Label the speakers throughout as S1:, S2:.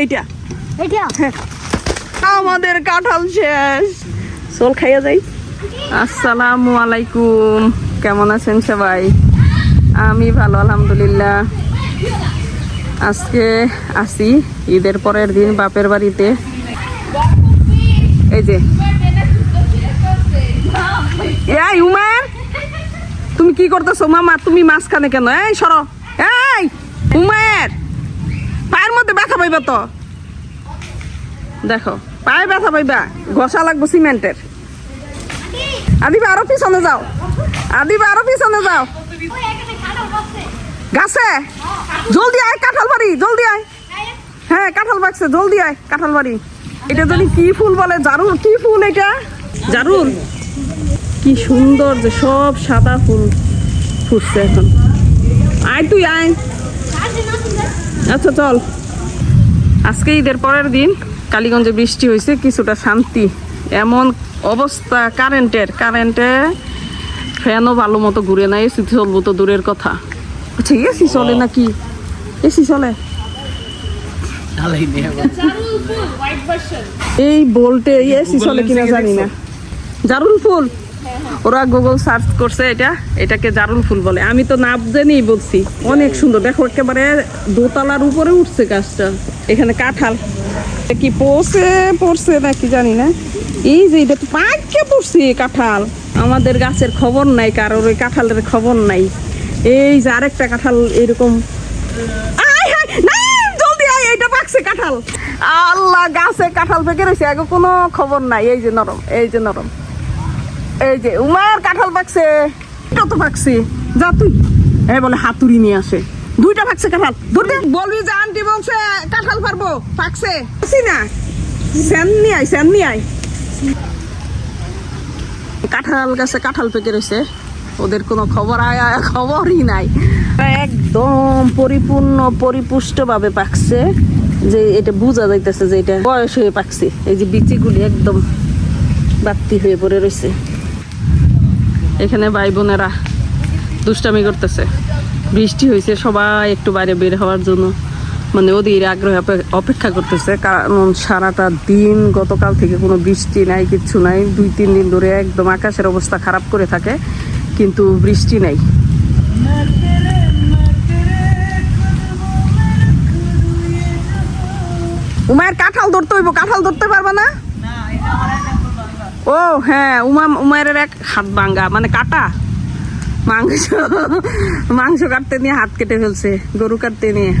S1: এইটা।
S2: এটা
S1: আমাদের কাঁঠাল শেষ। চল খাইয়া যাই। আসসালামু আলাইকুম। কেমন আছেন সবাই? আমি ভালো আলহামদুলিল্লাহ। আজকে আসি ঈদের পরের দিন বাপের বাড়িতে। এই যে। এই উমার তুমি কি করতেছো? মামা তুমি মাঝখানে কেন? এই সর। এই উমার। পায়ের মধ্যে ব্যথা পাইবা তো? দেখো, পায়ে ব্যথা পাইবা, ঘষা লাগবো সিমেন্টের। আদিবা আরও পিছনে যাও। আদিবা আরও পিছনে যাও। গাছে? জলদি আয়, কাঁঠাল বাড়ি, জলদি আয়। হ্যাঁ কাঁঠাল জলদি আয়, কাঁঠাল বাড়ি। এটা জানি কি ফুল বলে? জারুল কি ফুল এটা? জারুল কি সুন্দর যে সব সাদা ফুল ফুটছে এখন। আয় তুই, আয়। আচ্ছা চল। আজকে ঈদের পরের দিন কালীগঞ্জে বৃষ্টি হয়েছে কিছুটা শান্তি। এমন অবস্থা কারেন্টের কারেন্টে ফ্যানও ভালো মতো ঘুরে না এসি চলবো তো দূরের কথা। আচ্ছা এসি চলে নাকি? এসি চলে? এই বলতে এসি চলে কিনা জানি না। জারুল ফুল! ওরা গুগল সার্চ করছে এটা, এটাকে জারুল ফুল বলে। আমি তো নাপ জেনেই বলছি, অনেক সুন্দর। দেখো, একেবারে দোতলার উপরে উঠছে গাছটা। এখানে কাঁঠাল। কি পড়ছে পড়ছে নাকি জানি না। এই যে, এটা তো পাঁচকে পড়ছে কাঁঠাল। আমাদের গাছের খবর নাই, কারোর ওই কাঁঠালের খবর নাই। এই যে আরেকটা কাঁঠাল, এরকম। কাঁঠাল। আল্লাহ, গাছে কাঁঠাল পেকে রয়েছে, আগে কোনো খবর নাই। এই যে নরম, এই যে নরম। এই যে, উমার কাঁঠাল পাকছে। কত পাকছে। যা তুই। এই বলে হাতুড়ি নিয়ে আসে। দুইটা পাকছে কাঁঠাল। ধরতে বলবি যে আন্টি বলছে, কাঁঠাল পারব। পাকছে। না। স্যান আয় স্যান আয়। কাঁঠাল গাছে কাঁঠাল পেকে রয়েছে ওদের কোনো খবর আয় আয়, খবরই নাই। একদম পরিপূর্ণ, পরিপুষ্টভাবে পাকছে। যে এটা বোঝা যাইতেছে যে এটা বয়স হয়ে পাকছে। এই যে বিচিগুলি একদম বাত্তি হয়ে পড়ে রয়েছে এখানে ভাই বোনেরা দুষ্টামি করতেছে। বৃষ্টি হয়েছে সবাই একটু বাইরে বের হওয়ার জন্য। মানে ওদের আগ্রহে অপেক্ষা করতেছে, কারণ সারাটা দিন গতকাল থেকে কোনো বৃষ্টি নাই, কিচ্ছু নাই। দুই, তিন দিন ধরে একদম আকাশের অবস্থা খারাপ করে থাকে, কিন্তু বৃষ্টি নাই। উমায়ের কাঁঠাল ধরতে হইব, কাঁঠাল ধরতে পারবা না। ও হ্যাঁ উমা উমায়ের এক হাত ভাঙ্গা মানে কাটা। মাংস মাংস কাটতে নিয়ে হাত কেটে ফেলছে গরু কাটতে নিয়ে।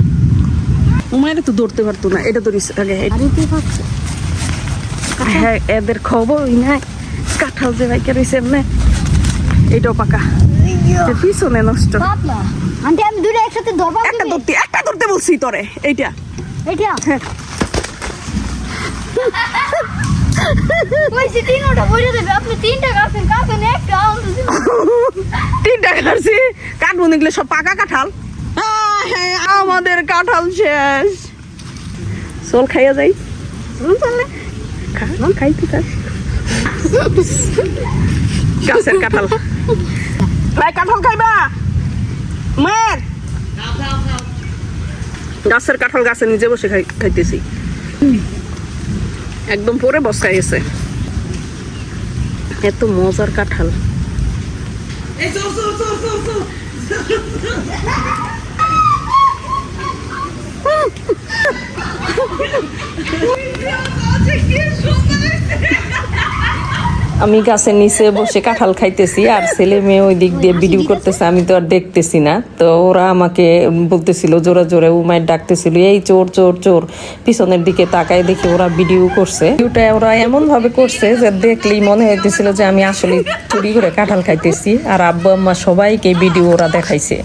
S1: উমায়ের তো ধরতে পারতো না এটা ধরিস আগে। হ্যাঁ এদের খবরই নাই। কাঁঠাল যে ভাইকে রয়েছে এমনি এটাও পাকা। পিছনে নষ্ট।
S2: আন্টি আমি দুটো একসাথে ধরবা
S1: একটা ধরতে একটা ধরতে বলছি তোরে এইটা।
S2: এটা
S1: হ্যাঁ।
S2: ওই যে দেবে আপনি তিনটা
S1: কাটছি কাটবো নিগলে সব পাকা কাঁঠাল। আমাদের কাঁঠাল শেষ। চল খাইয়া যাই। খা, খাই তুই গাছের কাঁঠাল। ভাই কাঁঠাল খাইবা? মায়ের। গাছের কাঁঠাল গাছে নিজে বসে খাই খাইতেছি। একদম পরে বসকা গেছে। এত মজার কাঁঠাল। আমি গাছের নিচে বসে কাঁঠাল খাইতেছি, আর ছেলে মেয়ে ওই দিক দিয়ে ভিডিও করতেছে, আমি তো আর দেখতেছি না। তো ওরা আমাকে বলতেছিল, জোরে জোরে উমায় ডাকতেছিল, এই চোর চোর চোর। পিছনের দিকে তাকায় দেখে ওরা ভিডিও করছে। ভিডিওটা ওরা এমন ভাবে করছে যে দেখলেই মনে হইতেছিল যে আমি আসলে চুরি করে কাঁঠাল খাইতেছি, আর আব্বু, আম্মা সবাইকে ভিডিও ওরা দেখাইছে।